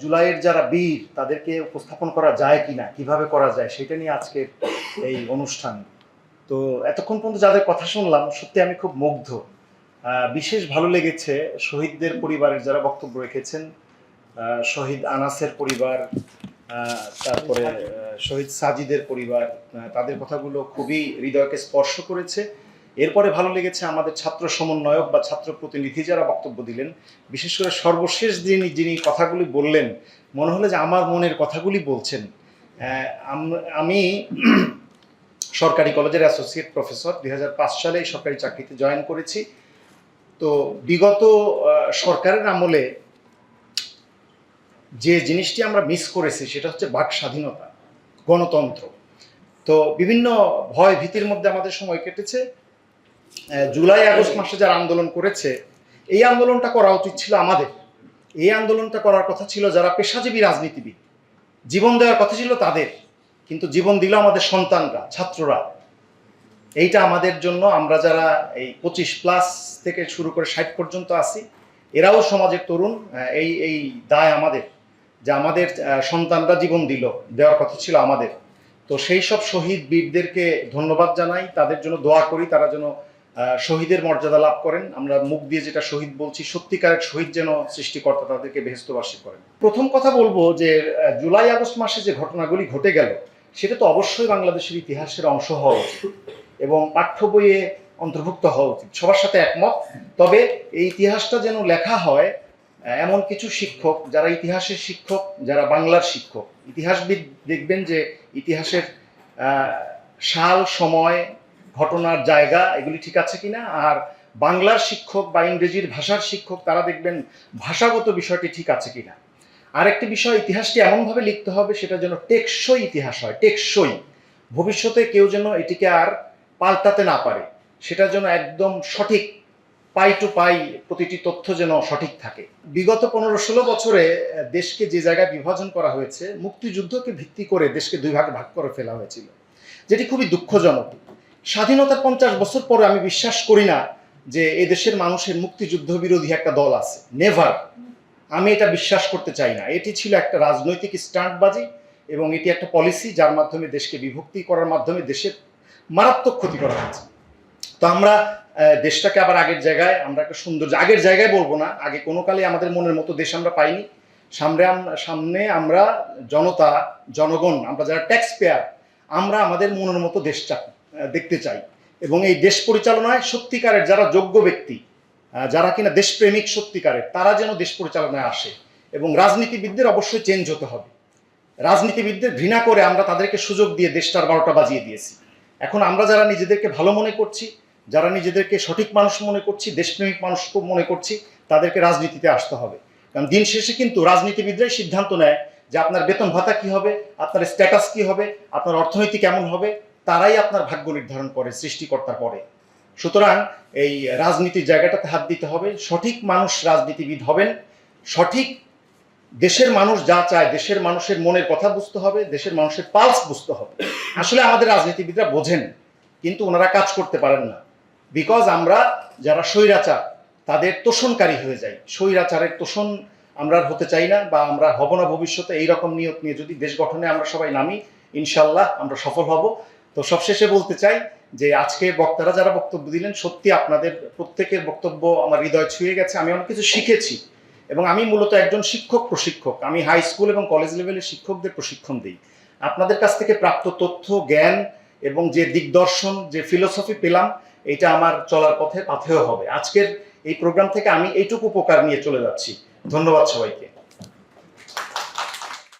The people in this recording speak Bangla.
জুলাইয়ের যারা বীর, তাদেরকে উপস্থাপন করা যায় কি না কীভাবে করা যায়, সেটা নিয়ে আজকের এই অনুষ্ঠান। তো এতক্ষণ পর্যন্ত যাদের কথা শুনলাম, সত্যি আমি খুব মুগ্ধ। বিশেষ ভালো লেগেছে শহীদদের পরিবারের যারা বক্তব্য রেখেছেন শহীদ আনাসের পরিবার তারপরে শহীদ সাজিদের পরিবার তাদের কথাগুলো খুবই হৃদয়কে স্পর্শ করেছে। এরপরে ভালো লেগেছে আমাদের ছাত্র সমন্বয়ক বা ছাত্র প্রতিনিধি যারা বক্তব্য দিলেন। বিশেষ করে সর্বশেষ যিনি যিনি কথাগুলি বললেন, মনে হলো যে আমার মনের কথাগুলি বলছেন। আমি সরকারি কলেজের অ্যাসোসিয়েট প্রফেসর, দুই সালে এই সরকারি চাকরিতে জয়েন করেছি। তো বিগত সরকারের আমলে যে জিনিসটি আমরা মিস করেছি সেটা হচ্ছে বাক স্বাধীনতা, গণতন্ত্র। তো বিভিন্ন ভয় ভীতির মধ্যে আমাদের সময় কেটেছে। জুলাই, আগস্ট মাসে যারা আন্দোলন করেছে, এই আন্দোলনটা করা উচিত ছিল আমাদের। এই আন্দোলনটা করার কথা ছিল যারা পেশাজীবী রাজনীতিবিদ। জীবন দেওয়ার কথা ছিল তাদের, কিন্তু জীবন দিল আমাদের সন্তানরা, ছাত্ররা। এইটা আমাদের জন্য আমরা যারা এই পঁচিশ প্লাস থেকে শুরু করে ষাট পর্যন্ত আছি, এরাও সমাজের তরুণ এই এই দায় আমাদের, যে আমাদের সন্তানরা জীবন দিল, দেওয়ার কথা ছিল আমাদের। তো সেই সব শহীদ বীরদেরকে ধন্যবাদ জানাই, তাদের জন্য দোয়া করি, তারা যেন শহীদের মর্যাদা লাভ করেন। আমরা মুখ দিয়ে যেটা শহীদ বলছি, সত্যিকারের শহীদ যেন সৃষ্টিকর্তা তাদেরকে বেহস্তবাসী করেন। প্রথম কথা বলব যে জুলাই আগস্ট মাসে যে ঘটনাগুলি ঘটে গেল, সেটা তো অবশ্যই বাংলাদেশের ইতিহাসের অংশ হওয়া উচিত এবং পাঠ্য বইয়ে অন্তর্ভুক্ত হওয়া উচিত। সবার সাথে একমত। তবে এই ইতিহাসটা যেন লেখা হয় এমন কিছু শিক্ষক, যারা ইতিহাসের শিক্ষক, যারা বাংলার শিক্ষক। ইতিহাসবিদ দেখবেন যে, ইতিহাসের সাল, সময় ঘটনার জায়গা, এগুলি ঠিক আছে কিনা? আর বাংলার শিক্ষক বা ইংরেজির ভাষার শিক্ষক, তারা দেখবেন ভাষাগত বিষয়টি ঠিক আছে কিনা? আরেকটি বিষয়, ইতিহাসটি এমনভাবে লিখতে হবে, সেটা যেন টেকসই ইতিহাস হয়, টেকসই। ভবিষ্যতে কেউ যেন এটিকে আর পাল্টাতে না পারে, সেটা যেন একদম সঠিক, পাই টু পাই প্রতিটি তথ্য যেন সঠিক থাকে। বিগত পনেরো ষোলো বছরে দেশকে যে জায়গায় বিভাজন করা হয়েছে, মুক্তিযুদ্ধকে ভিত্তি করে দেশকে দুই ভাগে ভাগ করে ফেলা হয়েছিল, যেটি খুবই দুঃখজনক। স্বাধীনতার পঞ্চাশ বছর পরে আমি বিশ্বাস করি না যে এ দেশের মানুষের মুক্তিযুদ্ধ বিরোধী একটা দল আছে। নেভার আমি এটা বিশ্বাস করতে চাই না। এটি ছিল একটা রাজনৈতিক স্টান্টবাজি এবং এটি একটা পলিসি যার মাধ্যমে দেশকে বিভক্তি করার মাধ্যমে দেশের মারাত্মক ক্ষতি করা হয়েছে। তো আমরা দেশটাকে আবার আগের জায়গায় আমরা একটা সুন্দর আগের জায়গায় বলব না। আগে কোনো কালে আমাদের মনের মতো দেশ আমরা পাইনি। সামনে সামনে আমরা জনতা জনগণ আমরা যারা ট্যাক্স পেয়ার আমরা আমাদের মনের মতো দেশটা আহ, দেখতে চাই। এবং এই দেশ পরিচালনায় সত্যিকারের যারা যোগ্য ব্যক্তি যারা কিনা দেশপ্রেমিক সত্যিকারের, তারা যেন দেশ পরিচালনায় আসে। এবং রাজনীতিবিদদের অবশ্যই চেঞ্জ হতে হবে। রাজনীতিবিদদের ঘৃণা করে আমরা তাদেরকে সুযোগ দিয়ে দেশটার বারোটা বাজিয়ে দিয়েছি। এখন আমরা যারা নিজেদেরকে ভালো মনে করছি, যারা নিজেদেরকে সঠিক মানুষ মনে করছি, দেশপ্রেমিক মানুষ মনে করছি, তাদেরকে রাজনীতিতে আসতে হবে। কারণ দিন শেষে কিন্তু রাজনীতিবিদরাই সিদ্ধান্ত নেয় যে আপনার বেতন ভাতা কি হবে, আপনার স্ট্যাটাস কি হবে, আপনার অর্থনীতি কেমন হবে তারাই আপনার ভাগ্য নির্ধারণ করে, সৃষ্টিকর্তা করে। সুতরাং এই রাজনীতির জায়গাটাতে হাত দিতে হবে। সঠিক মানুষ রাজনীতিবিদ হবেন। সঠিক দেশের মানুষ যা চায়, দেশের মানুষের মনের কথা বুঝতে হবে, দেশের মানুষের পালস বুঝতে হবে। আসলে আমাদের রাজনীতিবিদরা বোঝেন, কিন্তু ওনারা কাজ করতে পারেন না। বিকজ আমরা যারা স্বৈরাচার, তাদের তোষণকারী হয়ে যাই। স্বৈরাচারের তোষণ আমরা হতে চাই না বা আমরা হব না ভবিষ্যতে। এই রকম নিয়ত নিয়ে যদি দেশ গঠনে আমরা সবাই নামি ইনশাল্লাহ আমরা সফল হব। তো সবশেষে বলতে চাই যে আজকে বক্তারা যারা বক্তব্য দিলেন, সত্যি আপনাদের প্রত্যেকের বক্তব্য আমার হৃদয় ছুঁয়ে গেছে। আমি অনেক কিছু শিখেছি এবং আমি মূলত একজন শিক্ষক, প্রশিক্ষক। আমি হাই স্কুল এবং কলেজ লেভেলের শিক্ষকদের প্রশিক্ষণ দিই। আপনাদের কাছ থেকে প্রাপ্ত তথ্য, জ্ঞান এবং যে দিগদর্শন, যে ফিলোসফি পেলাম, এটা আমার চলার পথে পাথেয় হবে। আজকের এই প্রোগ্রাম থেকে আমি এইটুকু উপকার নিয়ে চলে যাচ্ছি। ধন্যবাদ সবাইকে।